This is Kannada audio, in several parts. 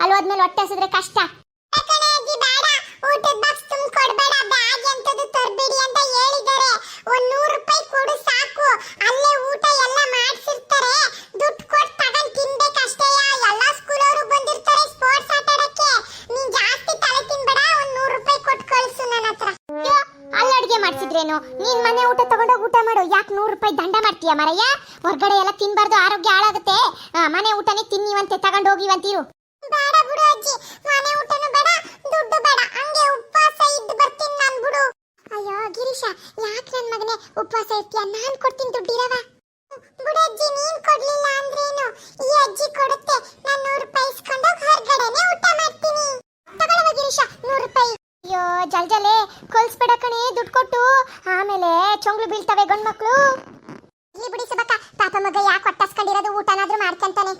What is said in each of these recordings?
ಅಲ್ಲಿ ಹೋದ್ಮೇಲೆ ಹೊಟ್ಟೆ ಹಸಿದ್ರೆ ಕಷ್ಟ. ಊಟದ ಬಾಕ್ಸ್ ತುಂಬ ಕೊಡ್ಬೇಡ ಬ್ಯಾಗ್ ಎಂತದು ತರಬೇಡಿ ಅಂತ ಹೇಳಿದ್ದಾರೆ. ಒಂದ್ ನೂರು ರೂಪಾಯಿ ಕೊಡು ಸಾಕು. ಅಲ್ಲೇ ಊಟ ಎಲ್ಲ ಮಾಡ್ಸಿರ್ತಾರೆ. ದುಡ್ಡು ಕೊಟ್ಟು ತಗೊಂಡ್ ತಿನ್ಬೇಕಷ್ಟೇ ಎಲ್ಲ ಸ್ಕೂಲವರು ಬಂದಿರ್ತಾರೆ ಸ್ಪೋರ್ಟ್ಸ್ ಆಟ ಆಡಕ್ಕೆ ನೀನ್ ಜಾಸ್ತಿ ತಲೆ ತಿನ್ಬೇಡ ಒಂದ್ ನೂರು ರೂಪಾಯಿ ಕೊಟ್ಟು ಕಳ್ಸು ನನ್ನ ಹತ್ರ ಅಲ್ಲಿ ಮಾಡ್ಸಿದ್ರೇನು ನೀನ್ ಮನೆ ಊಟ ತಗೊಂಡೋಗಿ ಊಟ ಮಾಡು. ಯಾಕೆ ನೂರು ರೂಪಾಯಿ ದಂಡ ಮಾಡ್ತೀಯ ಮರಯ್ಯ? ಹೊರಗಡೆ ಎಲ್ಲ ತಿನ್ಬಾರ್ದು, ಆರೋಗ್ಯ ಹಾಳಾಗುತ್ತೆ. ಮನೆ ಊಟನೇ ತಿನ್ನಿವಂತೆ ತಗೊಂಡು ಹೋಗಿವಂತೀರು ಬೇಡ ಬಿಡು ಅಜ್ಜಿ. ಮನೆ ಊಟನೂ ಬೇಡ, ದುಡ್ಡು ಬೇಡ. ಹಂಗೆ ಉಪವಾಸ ಇದ್ದು ಬರ್ತೀನಿ ನಾನು ಬಿಡು. ಅಯ್ಯೋ, ಗಿರೀಶ, ಯಾಕೆ ನನ್ನ ಮಗನೇ ಉಪವಾಸ ಇರ್ತೀಯ? ನಾನ್ ಕೊಡ್ತೀನಿ ದುಡ್ಡಿರವ. ಬಿಡು ಅಜ್ಜಿ, ನೀನ್ ಕೊಡ್ಲಿಲ್ಲ ಅಂದ್ರೇನು? ಈ ಅಜ್ಜಿ ಕೊಡುತ್ತೆ. ನಾನು ನೂರು ರೂಪಾಯಿ ಇಸ್ಕೊಂಡು ಹೊರಗಡೆನೆ ಊಟ ಮಾಡ್ತೀನಿ. ತಗೊಳ್ಳುವ ಗಿರೀಶ, ನೂರು ರೂಪಾಯಿ. ಅಯ್ಯೋ ಜಲ್ಜಲೆ ಕೊಲ್ಸ್ಬೇಡ ಕಣೆ ದುಡ್ಡು ಕೊಟ್ಟು. ಆಮೇಲೆ ಚೊಂಗ್ಲು ಬೀಳ್ತವೆ ಗಂಡ್ಮಕ್ಳು. ಇಲ್ಲಿ ಬಿಡಿ ಸುಬಕ್ಕ ಪಾಪ ಮಗ ಯಾಕೆ ಒಟ್ಟಾಸ್ಕೊಂಡಿರೋದು ಊಟನಾದ್ರೂ ಮಾಡ್ಕಂತಾನೆ.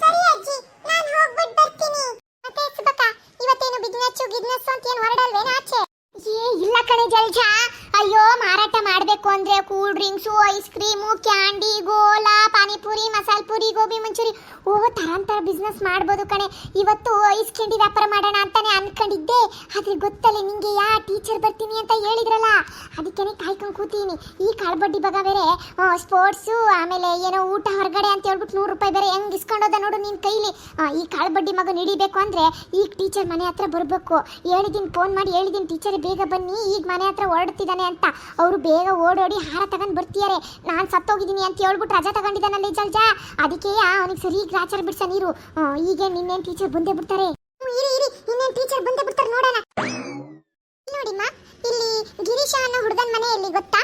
ಸರಿ ಅಜ್ಜಿ, ನಾನು ಹೋಗ್ಬಿಟ್ಟು ಬರ್ತೀನಿ. ಮತ್ತೆ ಸುಬಕ್ಕ ಇವತ್ತೇನು ಬಿಸ್ನೆಸ್ ಗಿಸ್ನೆಸ್ ಅಂತ ಏನು ಹೊರಡಲ್ವೇನ ಆಚೆ? ಏ, ಇಲ್ಲ ಕಣೆ ಜಲ್ಜಾ ಅಯ್ಯೋ ಮಾರಾಟ ಮಾಡಬೇಕು ಅಂದ್ರೆ cool drinks, ice cream, candy, Gola, panipuri, masala puri, gobi manchuri. ಓ ತರಾಂತರ ಬಿಸ್ನೆಸ್ ಮಾಡ್ಬೋದು ಕಣೆ. ಇವತ್ತು ಐಸ್ ಕ್ಯಾಂಡಿ ವ್ಯಾಪಾರ ಮಾಡೋಣ ಅಂತಾನೆ ಅನ್ಕೊಂಡಿದ್ದೆ. ಆದ್ರೆ ಗೊತ್ತಲ್ಲ ನಿಂಗೆ ಯಾ ಟೀಚರ್ ಬರ್ತೀನಿ ಅಂತ ಹೇಳಿದ್ರಲ್ಲ. ಅದಕ್ಕೇನೆ ಕಾಯ್ಕೊಂಡು ಕೂತೀನಿ. ಈ ಕಾಳ್ಬಡ್ಡಿ ಬಗ ಬೇರೆ ಸ್ಪೋರ್ಟ್ಸು ಆಮೇಲೆ ಏನೋ ಊಟ ಹೊರಗಡೆ ಅಂತ ಹೇಳ್ಬಿಟ್ಟು ನೂರು ರೂಪಾಯಿ ಬೇರೆ ಹೆಂಗ್ ಇಸ್ಕೊಂಡೋದ ನೋಡು ನಿನ್ ಕೈಲಿ. ಈ ಕಾಳ್ಬಡ್ಡಿ ಮಗ ಹಿಡಿಬೇಕು ಅಂದ್ರೆ ಈಗ ಟೀಚರ್ ಮನೆ ಹತ್ರ ಬರಬೇಕು. ಹೇಳಿದ್ದೀನಿ ಫೋನ್ ಮಾಡಿ ಹೇಳಿದ್ದೀನಿ ಟೀಚರ್ ಬೇಗ ಬನ್ನಿ, ಈಗ ಮನೆ ಹತ್ರ ಹೊರಡ್ತಿದ್ದಾನೆ ಅಂತ. ಅವರು ಬೇಗ ಓಡೋಡಿ ಹಾರ ತಗೊಂಡು ಬರ್ತಿದ್ದಾರೆ ನಾನು ಸತ್ತೋಗಿದ್ದೀನಿ ಅಂತ ಹೇಳ್ಬಿಟ್ಟು ರಜಾ ತಗೊಂಡಿದ್ದಾನಲ್ಲ ಜಲ್ಜ? ಅದಕ್ಕೆ ಅವನಿಗೆ ಸರಿ ಗ್ರಾಚಾರ ಬಿಡ್ಸ ನೀರು. ಈಗ ನಿನ್ನೇನು ಟೀಚರ್ ಬಂದೇ ಬಿಡ್ತಾರೆ? ಇರಿ ಇರಿ, ಇನ್ನೇನು ಟೀಚರ್ ಬಂದೇ ಬಿಡ್ತಾರೆ ನೋಡೋಣ. ನೋಡಿಮ್ಮ ಇಲ್ಲಿ ಗಿರೀಶ ಅನ್ನೋ ಹುಡುಗನ ಮನೆ ಎಲ್ಲಿ ಗೊತ್ತಾ?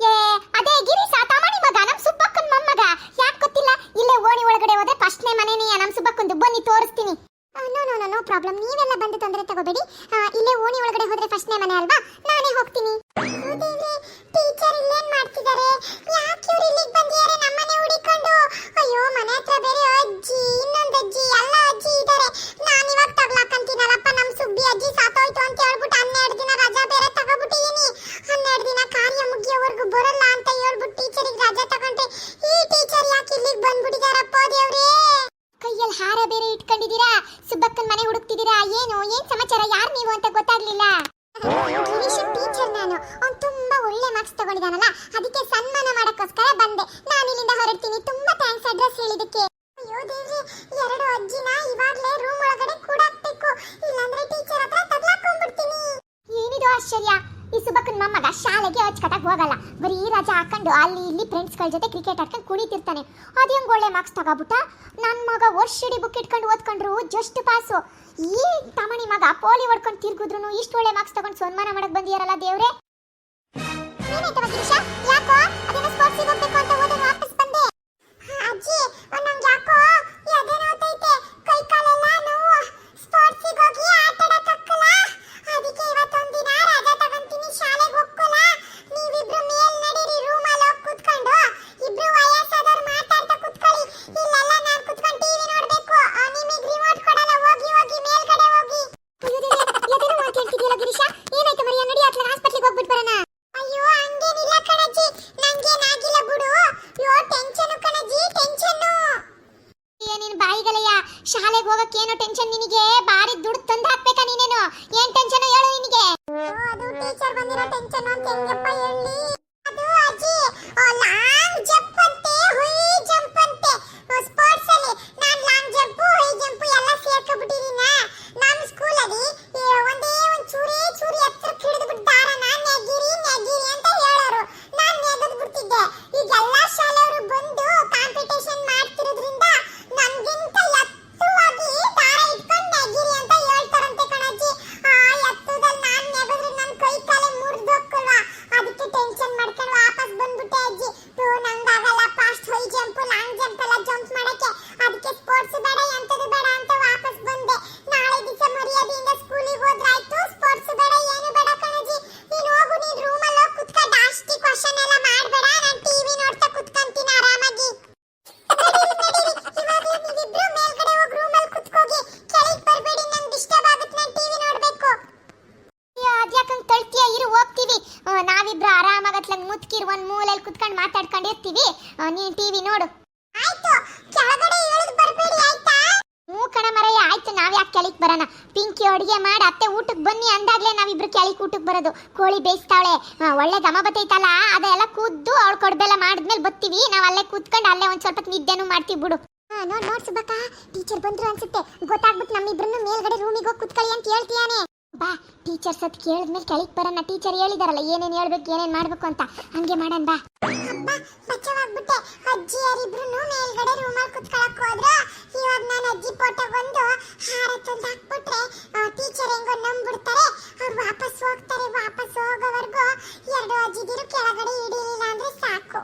ಏ, ಅದೇ ಗಿರೀಶ ತಮಣಿ ಮಗ, ನಮ್ ಸುಬ್ಬಕ್ಕನ್ ಮೊಮ್ಮಗ. ಯಾಕೆ ಗೊತ್ತಿಲ್ಲ? ಇಲ್ಲೇ ಓಣಿ ಒಳಗಡೆ ಹೋದೆ ಫಸ್ಟ್ನೇ ಮನೆನೇ ನಮ್ ಸುಬ್ಬಕ್ಕಂದು. ಬನ್ನಿ, ತೋರಿಸ್ತೀನಿ. No no no no problem ನೀವೆಲ್ಲ ಬಂದು ತೊಂದರೆ ತಗೋಬೇಡಿ. ಇಲ್ಲೇ ಓಣಿ ಒಳಗಡೆ ಹೋದ್ರೆ ಫಸ್ಟ್ನೇ ಮನೆ ಅಲ್ವಾ? ನಾನೇ ಹೋಗ್ತೀನಿ. ಟೀಚರ್ ಇಲ್ಲೇನ್ ಮಾಡ್ತಿದ್ದಾರೆ ಯಾಕೆ ಇವ್ರು ಇಲ್ಲಿಗೆ ಬಂದಿದ್ದಾರೆ? ನಮ್ಮನೆ ಹುಡುಕೊಂಡು? ಅಯ್ಯೋ, ಮನೆ ಹತ್ರ ಬೇರೆ ಅಜ್ಜಿ, ಇನ್ನೊಂದು ಅಜ್ಜಿ, ಎಲ್ಲ ಅಜ್ಜಿ ಇದ್ದಾರೆ ನಾನು ಇವಾಗ ತಗ್ಲಾಕಂತೀನಲ್ಲಪ್ಪ ನಮ್ ಸುಬ್ಬಿ ಅಜ್ಜಿ ಸಾತೋಯ್ತು ಅಂತ ಹೇಳ್ಬಿಟ್ಟು ಅಲ್ಲಿ ಇಲ್ಲಿ ಫ್ರೆಂಡ್ಸ್ಗಳ ಜೊತೆ ಕ್ರಿಕೆಟ್ ಆಡ್ಕೊಂಡು ಕುಣಿತಿರ್ತಾನೆ. ಅದು ಹೆಂಗ್ ಒಳ್ಳೆ ಮಾರ್ಕ್ಸ್ ತಗೋಬಿಟ್ಟ? ನನ್ನ ಮಗ ವರ್ಷಿಡಿ ಬುಕ್ ಇಟ್ಕೊಂಡು ಓದ್ಕೊಂಡ್ರು ಜಸ್ಟ್ ಪಾಸು ಈ ತಮಣಿ ಮಗ ಪೋಲಿ ಹೊಡ್ಕೊಂಡು ತಿರ್ಗಿದ್ರು ಇಷ್ಟು ಒಳ್ಳೆ ಮಾರ್ಕ್ಸ್ ತಗೊಂಡು ಸನ್ಮಾನ ಮಾಡಕ್ ಬಂದಿಯಾರಲ್ಲ ದೇವ್ರೆ? ಯಾಕೋ? ಅದನ್ನ ಸ್ಪೋರ್ಟ್ಸಿಗೆ ಹೋಗ್ಬೇಕು ಅಂತ ಹೋದ್ರೆ ವಾಪಸ್ ಬಂದೆ ಅಜ್ಜಿ ನಂಗೆ ಯಾಕೋ ಎದೆ ನೋತೈತೆ ಕೈ ಕಾಲೆಲ್ಲ ನೋವು ಸ್ಪೋರ್ಟ್ಸಿಗೆ ಹೋಗಿ ಆಟ ಆಡಕ್ಕಾಗಲ್ಲ ಅದಕ್ಕೆ ಇವತ್ತೊಂದು ದಿನ ರಜಾ ತಗೊಂತೀನಿ ಶಾಲೆಗೆ ಹೋಗ್ಕೊಲ್ಲ ನೀವಿಬ್ರು ಮೇಲ್ ನಡೀರಿ ರೂಮಲ್ಲಿ ಹೋಗಿ ಕೂತ್ಕೊಂಡು ಇಬ್ರು ವಯಸ್ಸಾದವ್ರು ಮಾತಾಡ್ತಾ ಕೂತ್ಕೊಳ್ಳಿ ಇಲ್ಲೆಲ್ಲ ನಾನು ಕೂತ್ಕೊಂಡು ಟಿವಿ ನೋಡ್ಬೇಕು ನಿಮಗೆ ರಿಮೋಟ್ ಕೊಡಲ್ಲ ಹೋಗಿ ಹೋಗಿ ಮೇಲ್ಗಡೆ ಹೋಗಿ ಎದೇನೋ ಮಾತಾಡ್ತಿದ್ಯಲ್ಲ ಗಿರೀಶ ಏನಾಯ್ತು ಮರಿಯ ನಡಿ ಅತ್ಲಾಗ ಹಾಸ್ಪಿಟ್ಲಿಗೆ ಹೋಗ್ಬಿಟ್ಟು ಬರೋಣ ಅಯ್ಯೋ ಹಂಗೇನಿಲ್ಲ ಕಣಜ್ಜಿ ನಂಗೇನಾಗಿಲ್ಲ ಬಿಡು ಯೋ ಟೆನ್ಷನ್ ಕಣಜ್ಜಿ ಟೆನ್ಷನ್ ನೀನ್ ಬಾಯಿಗಲಯ್ಯ ಶಾಲೆಗೆ ಹೋಗಕ್ಕೆ ಏನೋ ಟೆನ್ಷನ್ ನಿನಗೆ? ಬಾರಿ ದುಡ್ಡು ತಂದು ಹಾಕ್ಬೇಕಾ ನೀನೇನು? ಏನ್ ಟೆನ್ಷನ್ ಹೇಳು ನಿನಗೆ? ಅದು ಟೀಚರ್ ಬಂದಿರೋ ಟೆನ್ಷನ್ ಅಂತ ಹೆಂಗಪ್ಪ ಹೇಳಿ ಅದು ಅಜ್ಜಿ ಲಾಂಗ್ ಜಂಪ್ ಅಂತೆ ಹುಯ್ ಜಂಪ್ ಅಂತೆ ಸ್ಪೋರ್ಟ್ಸ್ ಅಲ್ಲಿ ನಾನ್ ಲಾಂಗ್ ಜಂಪ್ ಹುಯ್ ಜಂಪ್ ಎಲ್ಲ ಸೇರ್ಕೊಂಡ್ಬಿಟ್ಟಿದೀನ ನಮ್ಮ ಸ್ಕೂಲ್ ಅಲ್ಲಿ ಏ, ಒಂದೇ ಒಂದ್ ಚೂರೇ ಚೂರಿ ಹತ್ರ ಹಿಡಿದು ಬಿಟ್ಟು ದಾರನ ನೆಗಿರಿ ನೆಗಿರಿ ಅಂತ ಹೇಳೋರು ನಾನ್ ನೆಗೆದು ಬಿಡ್ತಿದ್ದೆ ಈಗ ಎಲ್ಲಾ ಶಾಲೆಯವರು ಬಂದು ಕಾಂಪಿಟೇಷನ್ ಮಾಡ್ತಿರೋದ್ರಿಂದ ನನ್ಗಿಂತ ಎತ್ತುವಾಗಿ ದಾರ ಇಟ್ಕೊಂಡು ನೆಗಿರಿ ಅಂತ ಹೇಳ್ತಾರಂತೆ ಕಣಜ್ಜಿ ಆ ಎತ್ತುದಲ್ಲಿ ನಾನ್ ನೆಗೆದ್ರೆ ನನ್ ಕೈ ಕಾಲೇ ಮುರಿದೋಕ್ಕಲ್ವಾ ಅದಕ್ಕೆ ಟೆನ್ಷನ್ ಮಾಡ್ಕೊಂಡು ವಾಪಸ್ ಬಂದ್ಬಿಟ್ಟೆ ಅಜ್ಜಿ ತೋ ನಂಗಾಗಲ್ಲ fast high jump long jump ಎಲ್ಲ ಜಂಪ್ ಮಾಡಕ್ಕೆ ಅದಕ್ಕೆ ಸ್ಪೋರ್ಟ್ಸ್ ಬೇಡ ಎಂತದು ಬೇಡ ಅಂತ ವಾಪಸ್ ಬಂದೆ ನಾಳೆ ದಿವಸ ಮರ್ಯಾದೆಯಿಂದ ಸ್ಕೂಲಿಗೆ ಹೋದ್ರಾಯ್ತು ಸ್ಪೋರ್ಟ್ಸ್ ಬೇಡ ಏನು ಬೇಡ ಕಣಜಿ ನೀನು ಹೋಗು ನೀನ್ ರೂಮಲ್ಲಿ ಹೋಗಿ ಕುತ್ಕೊಂಡು ಜಾಸ್ತಿ ಕ್ವಶನ್ ಎಲ್ಲ ಮಾಡಬೇಡ ನಾನು ಟಿವಿ ನೋಡ್ತಾ ಕುತ್ಕೊಂತೀನಿ ಆರಾಮಾಗಿ ಇವಾಗಲೇ ನೀವಿಬ್ರು ಮೇಲ್ಗಡೆ ಹೋಗಿ ರೂಮಲ್ಲಿ ಕುತ್ಕೋಗಿ ಕೆಳಗೆ ಬರಬೇಡಿ ನಂಗೆ ಡಿಸ್ಟರ್ಬ್ ಆಗುತ್ತೆ ನಾನು ಟಿವಿ ನೋಡಬೇಕು ಅದ್ಯಾಕಂಗ್ ತಳ್ತೀಯ ಇರು ಹೋಗ್ತೀವಿ ಆ, ನಾವಿಬ್ರು ಆರಾಮಾಗತ್ಲಂಗ್ ಮುತ್ಕಿರ್ ಒಂದ್ ಮೂಲೆಯಲ್ಲಿ ಕುತ್ಕೊಂಡು ಮಾತಾಡ್ಕೊಂಡಿರ್ತೀವಿ ಆ, ನೀನ್ ಟಿವಿ ನೋಡು ಆಯ್ತು ಕೆಳಗಡೆ ಇಳಿದು ಬರಬೇಡಿ ಆಯ್ತಾ ಹ್ಞೂ ಕಣ ಮರಯ್ಯ ಆಯ್ತು ನಾವ್ ಯಾಕೆ ಬರೋಣ? ಪಿಂಕಿ ಅಡುಗೆ ಮಾಡಿ, ಅತ್ತೆ ಊಟಕ್ಕೆ ಬನ್ನಿ ಅಂದಾಗ್ಲೇ ನಾವಿಬ್ರು ಕೆಳಕ್ ಊಟಕ್ಕೆ ಬರೋದು. ಕೋಳಿ ಬೇಯಿಸ್ತಾವಳೆ ಒಳ್ಳೆ ಘಮ ಬತ್ತೈತಲ್ಲ, ಅದೆಲ್ಲ ಕೂದ್ದು ಅವಳು ಕೊಡ್ಬೆಲ್ಲ ಮಾಡಿದ್ಮೇಲೆ ಬತ್ತೀವಿ. ನಾವ್ ಅಲ್ಲೇ ಕೂತ್ಕೊಂಡು ಅಲ್ಲೇ ಒಂದ್ ಸ್ವಲ್ಪ ನಿದ್ದೆನೂ ಮಾಡ್ತೀವಿ ಬಿಡು. ಹಾ ನೋಡ್ ನೋಡ್ ಸುಬ್ಬಕ್ಕ. ಟೀಚರ್ ಬಂದ್ರು ಅನ್ಸುತ್ತೆ. ಗೊತ್ತಾಗ್ಬಿಟ್ಟು ನಮ್ಮಿಬ್ರನ್ನು ಮೇಲ್ಗಡೆ ರೂಮಿಗೆ ಹೋಗಿ ಕುತ್ಕೊಳ್ಳಿ ಅಂತ ಹೇಳ್ತೀಯಾನೆ. ಬಾ ಟೀಚರ್ಸ್ ಅದ್ ಕೇಳಿದ್ಮೇಲೆ ಕೆಳಕ್ ಬರೋಣ. ಟೀಚರ್ ಹೇಳಿದಾರಲ್ಲ, ಏನೇನ್ ಹೇಳ್ಬೇಕು, ಏನೇನ್ ಮಾಡ್ಬೇಕು ಅಂತ. ಹಂಗೆ ಮಾಡೋಣ ಬಾ. ಹಬ್ಬ ಬಚ್ಚವಾಗ್ಬಿಟ್ಟೆ ಅಜ್ಜಿ ಯಾರಿಬ್ರು ಮೇಲ್ಗಡೆ ರೂಮಲ್ಲಿ ಕುತ್ಕೊಳಕ್ ಹೋದ್ರ. ಇವಾಗ ನಾನು ಅಜ್ಜಿ ಫೋಟೋ ಬಂದು ಹಾರ ತಂದು ಹಾಕ್ಬಿಟ್ರೆ ಟೀಚರ್ ಹೆಂಗೋ ನಂಬಿಡ್ತಾರೆ ಅವ್ರು ವಾಪಸ್ ಹೋಗ್ತಾರೆ, ವಾಪಸ್ ಹೋಗೋವರೆಗೂ ಎರಡು ಅಜ್ಜಿದಿರು ಕೆಳಗಡೆ ಇಡಿಲಿಲ್ಲ ಅಂದ್ರೆ ಸಾಕು.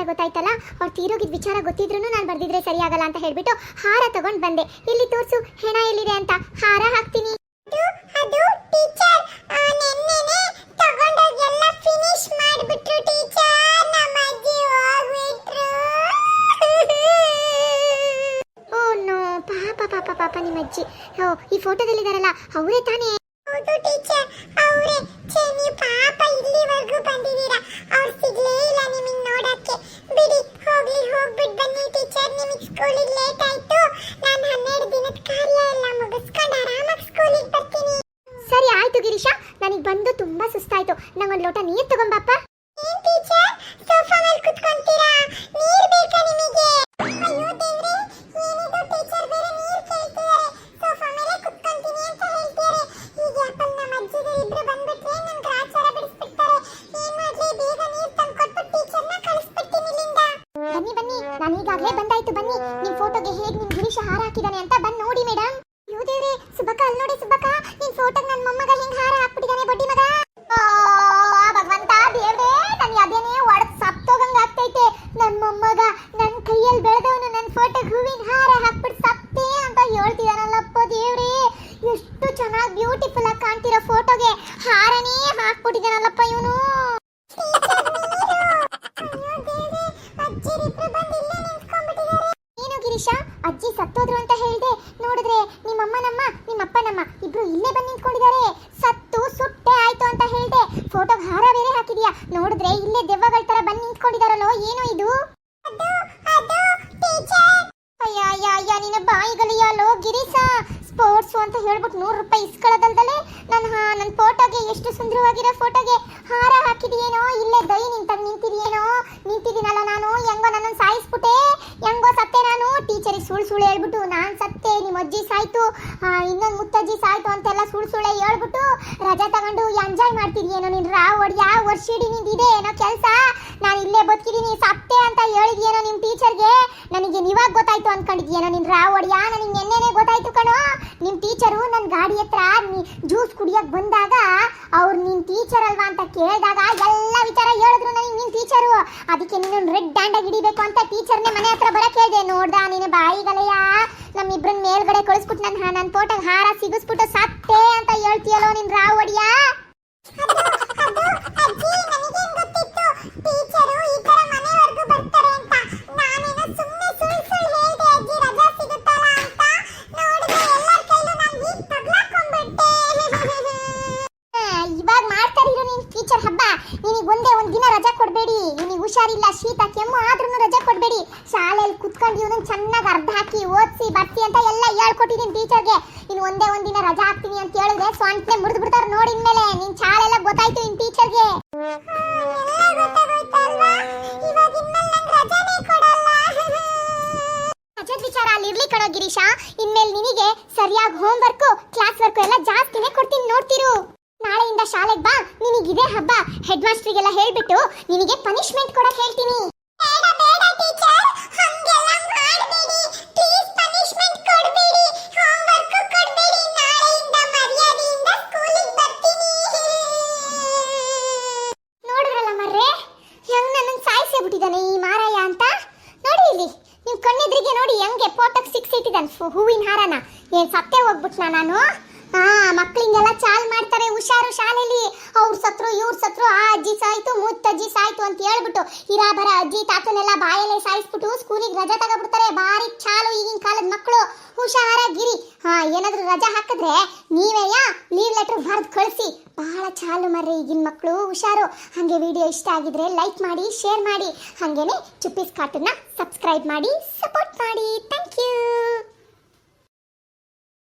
ಅಂತ ಗೊತ್ತಾಯ್ತಲ್ಲ? ಅವ್ರು ತೀರೋಗಿದ್ದ ವಿಚಾರ ಗೊತ್ತಿದ್ರು ನಾನು ಬರ್ದಿದ್ರೆ ಸರಿಯಾಗಲ್ಲ ಅಂತ ಹೇಳ್ಬಿಟ್ಟು ಹಾರ ತಗೊಂಡು ಬಂದೆ. ಇಲ್ಲಿ ತೋರಿಸು ಹೆಣ ಎಲ್ಲಿದೆ ಅಂತ? ಹಾರ ಹಾಕ್ತೀನಿ. ಪಾಪ ಪಾಪ ಪಾಪ ನಿಮ್ಮ ಅಜ್ಜಿ ಓ ಈ ಫೋಟೋದಲ್ಲಿದ್ದಾರಲ್ಲ ಅವರೇ ತಾನೇ? ಹೌದು ಟೀಚರ್. ಅವರೇ, ಛೇ ಪಾಪ ಇಲ್ಲಿವರೆಗೂ ಬಂದಿದ್ದೀರಾ. ಅವ್ರು ಸಿಗ್ಲೇ ಇಲ್ಲ ನಿಮಗೆ ನೋಡಕ್ಕೆ. ಬಿಡಿ, ಹೋಗ್ಲಿ ಹೋಗ್ಬಿಟ್ಟು ಬನ್ನಿ ಟೀಚರ್. ನಿಮಗೆ ಸ್ಕೂಲಿಗೆ ಲೇಟ್ ಆಯ್ತು. ನಾನು ಹನ್ನೆರಡು ದಿನದ ಕಾರ್ಯ ಎಲ್ಲ ಮುಗಿಸ್ಕೊಂಡು ಆರಾಮಾಗಿ ಸ್ಕೂಲಿಗೆ ಬರ್ತೀನಿ. ಸರಿ, ಆಯ್ತು ಗಿರೀಶ. ನನಗೆ ಬಂದು ತುಂಬಾ ಸುಸ್ತಾಯ್ತು. ನಂಗೊಂದು ಲೋಟ ನೀರು ತಗೊಂಬಪ್ಪ ನಾನು ಈಗಾಗಲೇ ಬಂದಾಯ್ತು, ಬನ್ನಿ. ನಿಮ್ ಫೋಟೋಗೆ ಹೇಗೆ ನಿಮ್ ಗಿರೀಶ ಹಾರ ಹಾಕಿದಾನೆ ಅಂತ ಬಂದ್ ನೋಡಿ ಮೇಡಮ್ ಯೋ ದೇವ್ರೆ ಸುಬಕ ಅಲ್ಲಿ ನೋಡಿ ಸುಬಕ ನಿನ್ ಫೋಟೋಗೆ ನನ್ನ ಮೊಮ್ಮಗ ಹಿಂಗ್ ಹಾರ ಹಾಕ್ಬಿಟ್ಟಿದಾನೆ ಬಡ್ಡಿ ಮಗ. ಭಗವಂತ, ದೇವ್ರೆ, ನನ್ ಅದೇನೇ ಒಡದ್ ಸತ್ತೋಗಂಗ ಆಗ್ತೈತೆ. ನನ್ ಮೊಮ್ಮಗ, ನನ್ ಕೈಯಲ್ಲಿ ಬೆಳೆದವನು ನನ್ ಫೋಟೋಗೆ ಹೂವಿನ ಹಾರ ಹಾಕ್ಬಿಟ್ಟು ಸತ್ತೇ ಅಂತ ಹೇಳ್ತಿದಾನಲ್ಲಪ್ಪ ದೇವ್ರೆ. ಎಷ್ಟು ಚೆನ್ನಾಗಿ ಬ್ಯೂಟಿಫುಲ್ ಆಗಿ ಕಾಣ್ತಿರೋ ಫೋಟೋಗೆ ಹಾರನೇ ಹಾಕ್ಬಿಟ್ಟಿದಾನಲ್ಲಪ್ಪ ಇವನು ಅಯ್ಯೋ ದೇವ್ರೆ ಅಜ್ಜಿರಿಬ್ರು ಬಂದು ಇಲ್ಲೇ ನಿಂತ್ಕೊಂಡ್ಬಿಟ್ಟಿದ್ದಾರೆ ಏನು ಗಿರೀಶ ಅಜ್ಜಿ ಸತ್ತೋದ್ರು ಅಂತ ಹೇಳ್ದೆ ನೋಡಿದ್ರೆ ನಿಮ್ಮಮ್ಮನಮ್ಮ ನಿಮ್ಮಪ್ಪನಮ್ಮ ಇಬ್ರು ಇಲ್ಲೇ ಬಂದು ನಿಂತ್ಕೊಂಡಿದ್ದಾರೆ ಸತ್ತು ಸುಟ್ಟೆ ಆಯ್ತು ಅಂತ ಹೇಳ್ದೆ ಫೋಟೋಗೆ ಹಾರ ಬೇರೆ ಹಾಕಿದ್ಯಾ? ನೋಡಿದ್ರೆ ಇಲ್ಲೇ ದೆವ್ವಗಳ ತರ ಬಂದು ನಿಂತ್ಕೊಂಡಿದಾರಲ್ಲೋ, ಏನೋ ಇದು? ಅಯ್ಯ ಅಯ್ಯ ಅಯ್ಯ, ನಿನ್ನ ಬಾಯಿಗಳಿಯಲ್ಲೋ ಗಿರೀಶ. ಸ್ಪೋರ್ಟ್ಸ್ ಅಂತ ಹೇಳ್ಬಿಟ್ಟು ನೂರು ರೂಪಾಯಿ ಇಸ್ಕೊಳ್ಳೋದಲ್ದಲೆ ನನ್ನ ನನ್ನ ಫೋಟೋಗೆ ಎಷ್ಟು ಸುಂದರವಾಗಿರೋ ಫೋಟೋಗೆ ಹಾರ ಹಾಕಿದೀಯೇನೋ? ಇಲ್ಲೇ ದೈ ನಿಂತಾಗ ನಿಂತಿದೆಯೇನೋ? ನಿಂತಿದ್ದೀನಲ್ಲ ನಾನು? ಹೆಂಗೋ ನನ್ನನ್ನು ಸಾಯಿಸ್ಬಿಟ್ಟೆ? ಹೆಂಗೋ ಸತ್ತೆ ನಾನು? ಟೀಚರಿಗೆ ಸುಳ್ಳು ಸುಳ್ಳು ಹೇಳ್ಬಿಟ್ಟು ನಾನು ಸತ್ತೆ ನಿಮ್ಮ ಅಜ್ಜಿ ಸಾಯ್ತು ಇನ್ನೊಂದು ಮುತ್ತಜ್ಜಿ ಸಾಯ್ತು ಅಂತೆಲ್ಲ ಸುಳ್ಳು ಸುಳ್ಳೆ ಹೇಳ್ಬಿಟ್ಟು ರಜಾ ತಗೊಂಡು ಎಂಜಾಯ್ ಮಾಡ್ತಿದ್ಯೇನೋ ನೀನು ರಾ ಒಡಿಯ ವರ್ಷಿಡಿ ನಿಂದಿದೆ ಏನೋ ಕೆಲಸ? ನಾನು ಇಲ್ಲೇ ಬದುಕಿದ್ದೀನಿ ಸತ್ತೆ ಅಂತ ಹೇಳಿದ್ಯೇನೋ ನಿಮ್ಮ ಟೀಚರ್ಗೆ? ನನಗೆ ಇವಾಗ ಗೊತ್ತಾಯ್ತು ಅನ್ಕೊಂಡಿದ್ಯೇನೋ ನಿನ್ ರಾವ್ ಒಡಿಯ ನನಗೆ ನಿನ್ನೆನೆ ಗೊತ್ತಾಯ್ತು ಕಣೋ? ನಿಮ್ ಟೀಚರು ನನ್ನ ಗಾಡಿ ಹತ್ರ ಜ್ಯೂಸ್ ಕುಡಿಯಕ್ ಬಂದಾಗ ಅವ್ರು ನಿನ್ ಟೀಚರ್ ಅಲ್ವಾ ಅಂತ ಕೇಳಿದಾಗ ಎಲ್ಲ ವಿಚಾರ ಹೇಳಿದ್ರು ನನಗೆ ನಿನ್ ಟೀಚರು ಅದಕ್ಕೆ ನೀನು ರೆಡ್ ಡ್ಯಾಂಡಾಗಿ ಹಿಡಿಬೇಕು ಅಂತ ಟೀಚರ್ನೇ ಮನೆ ಹತ್ರ ಬರಕ್ಕೆ ಹೇಳಿದೆ. ನೋಡ್ದ ನೀನು ಬಾಯಿಗಲೆಯ ನಮ್ಮಿಬ್ರನ್ನ ಮೇಲ್ಗಡೆ ಕಳಿಸ್ಬಿಟ್ಟು ನನ್ನ ನನ್ನ ಫೋಟೋಗೆ ಹಾರ ಸಿಗಿಸ್ಬಿಟ್ಟು ಸತ್ತೆ ಅಂತ ಹೇಳ್ತೀಯಲ್ಲೋ ನಿನ್ ರಾವ್ ಒಡ್ಯಾ ಅದು ಅಜ್ಜಿ ನನಗೇನ್ ಗೊತ್ತಿತ್ತು ಟೀಚರು ಈ ತರ ಮನೆವರೆಗೂ ಬರ್ತಾರೆ ಅಂತ ನಾನೇನೋ ಸುಮ್ಮನೆ ಸುಳ್ಳು ಸುಳ್ಳು ಹೇಳ್ದೆ ಅಜ್ಜಿ ರಜಾ ಸಿಗುತ್ತಲ್ಲ ಅಂತ ನೋಡಿದ್ರೆ ಎಲ್ಲರ ಕೈಲೂ ನಾನು ಹೀಗೆ ತಗ್ಲಾಕೊಂಡ್ಬಿಟ್ಟೆ ಆ, ಇವಾಗ ಮಾಡ್ತಾರಿರೋ ನಿನ್ ಟೀಚರ್ ಹಬ್ಬ ನಿನಗೆ ಒಂದೇ ಒಂದ್ ದಿನ ರಜಾ ಕೊಡಬೇಡಿ ನಿನಗೆ ಹುಷಾರಿಲ್ಲ ಶೀತ ಕೆಮ್ಮು ಆದ್ರೂ ರಜಾ ಕೊಡಬೇಡಿ ಶಾಲೆಯಲ್ಲಿ ಕುತ್ಕೊಂಡು ಇವನನ್ನ ಚೆನ್ನಾಗಿ ಅರ್ಧ ಹಾಕಿ ಓದಿಸಿ ಬರ್ತಿ ಅಂತ ಎಲ್ಲ ಹೇಳ್ಕೊಟ್ಟಿದ್ದೀನಿ ಟೀಚರ್ಗೆ ಇನ್ನು ಒಂದೇ ಒಂದಿನ ದಿನ ರಜಾ ಹಾಕ್ತೀನಿ ಅಂತ ಹೇಳಿದ್ರೆ ಸ್ವಂತನೆ ಮುರಿದು ಬಿಡ್ತಾರೆ ನೋಡಿ ಇನ್ಮೇಲೆ. ನಿನ್ ಶಾಲೆಲ್ಲ ಗೊತ್ತಾಯ್ತು ನಿನ್ ಟೀಚರ್ಗೆ ವಿಚಾರ ಅಲ್ಲಿ ಇರ್ಲಿ ಕಣೋ ಗಿರೀಶ. ಇನ್ಮೇಲೆ ನಿನಗೆ ಸರಿಯಾಗಿ ಹೋಮ್ ವರ್ಕು ಕ್ಲಾಸ್ ವರ್ಕು ಎಲ್ಲ ಜಾಸ್ತಿನೇ ಕೊಡ್ತೀನಿ ನೋಡ್ತಿರು. ನಾಳೆಯಿಂದ ಶಾಲೆಗೆ ಬಾ ನಿನಗಿದೆ ಹಬ್ಬ. ಹೆಡ್ ಮಾಸ್ಟ್ರಿಗೆಲ್ಲ ಹೇಳ್ಬಿಟ್ಟು ನಿನಗೆ ಪನಿಷ್ಮೆಂಟ್ ಕೊಡಕ್ ಹೇಳ್ತೀನಿ. ಹೂವಿನ ಹಾರನ. ಏನು ಸತ್ತೆ ಹೋಗ್ಬಿಟ್ನಾ ನಾನು? ಹಾ, ಮಕ್ಳಿಂಗೆಲ್ಲ ಚಾಲ್ ಮಾಡ್ತಾರೆ ಹುಷಾರು ಶಾಲೆಯಲ್ಲಿ ಅವ್ರ ಸತ್ರು, ಇವ್ರ ಸತ್ರು, ಆ ಅಜ್ಜಿ ಸಾಯ್ತು ಮುತ್ತಜ್ಜಿ ಸಾಯ್ತು ಅಂತ ಹೇಳ್ಬಿಟ್ಟು ಇರಾ ಬರ ಅಜ್ಜಿ ತಾತನೆಲ್ಲ ಬಾಯಲ್ಲೇ ಸಾಯಿಸ್ಬಿಟ್ಟು ಸ್ಕೂಲಿಗೆ ರಜಾ ತಗೊಬಿಡ್ತಾರೆ. ಭಾರಿ ಚಾಲು ಈಗಿನ ಕಾಲದ ಮಕ್ಕಳು ಹುಷಾರಾಗಿರಿ. ಹಾ, ಏನಾದರೂ ರಜಾ ಹಾಕಿದ್ರೆ ನೀವೇಯ ಲೀವ್ ಲೆಟರ್ ಬರ್ದು ಕಳಿಸಿ. ಬಹಳ ಚಾಲು ಮರ್ರಿ ಈಗಿನ ಮಕ್ಕಳು ಹುಷಾರು. ಹಾಗೆ ವಿಡಿಯೋ ಇಷ್ಟ ಆಗಿದ್ರೆ ಲೈಕ್ ಮಾಡಿ, ಶೇರ್ ಮಾಡಿ. ಹಾಗೇನೆ ಚುಪ್ಪಿಸ್ ಕಾರ್ಟನ್ನ ಸಬ್ಸ್ಕ್ರೈಬ್ ಮಾಡಿ, ಸಪೋರ್ಟ್ ಮಾಡಿ. Thank you.